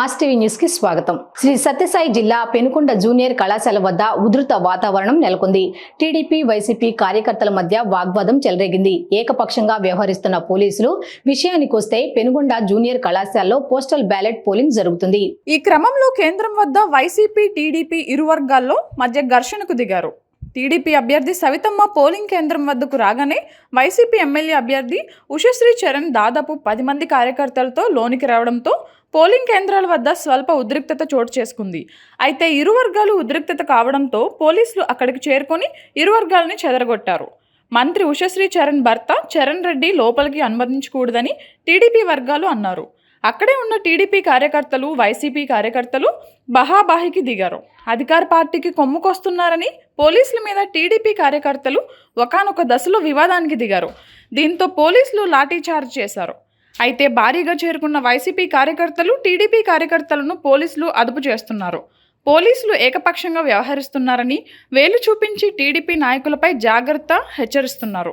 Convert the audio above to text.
Mass TV న్యూస్కి స్వాగతం. శ్రీ సత్యసాయి జిల్లా పెనుకొండ జూనియర్ కళాశాల వద్ద ఉధృత వాతావరణం నెలకొంది. టీడీపీ వైసీపీ కార్యకర్తల మధ్య వాగ్వాదం చెలరేగింది. ఏకపక్షంగా వ్యవహరిస్తున్న పోలీసులు విషయానికొస్తే పెనుకొండ జూనియర్ కళాశాలలో పోస్టల్ బ్యాలెట్ పోలింగ్ జరుగుతుంది. ఈ క్రమంలో కేంద్రం వద్ద వైసీపీ టీడీపీ ఇరు వర్గాల్లో మధ్య ఘర్షణకు దిగారు. టీడీపీ అభ్యర్థి సవితమ్మ పోలింగ్ కేంద్రం వద్దకు రాగానే వైసీపీ ఎమ్మెల్యే అభ్యర్థి ఉషశ్రీ చరణ్ దాదాపు పది మంది కార్యకర్తలతో లోనికి రావడంతో పోలింగ్ కేంద్రాల వద్ద స్వల్ప ఉద్రిక్తత చోటు చేసుకుంది. అయితే ఇరు వర్గాలు ఉద్రిక్తత కావడంతో పోలీసులు అక్కడికి చేరుకొని ఇరు వర్గాలని చెదరగొట్టారు. మంత్రి ఉషశ్రీ చరణ్ భర్త చరణ్ రెడ్డి లోపలికి అనుమతించకూడదని టీడీపీ వర్గాలు అన్నారు. అక్కడే ఉన్న టీడీపీ కార్యకర్తలు వైసీపీ కార్యకర్తలు బహాబాహికి దిగారు. అధికార పార్టీకి కొమ్ముకొస్తున్నారని పోలీసుల మీద టీడీపీ కార్యకర్తలు ఒకానొక దశలో వివాదానికి దిగారు. దీంతో పోలీసులు లాఠీచార్జ్ చేశారు. అయితే భారీగా చేరుకున్న వైసీపీ కార్యకర్తలు టీడీపీ కార్యకర్తలను పోలీసులు అదుపు చేస్తున్నారు. పోలీసులు ఏకపక్షంగా వ్యవహరిస్తున్నారని వేలు చూపించి టీడీపీ నాయకులపై జాగ్రత్త హెచ్చరిస్తున్నారు.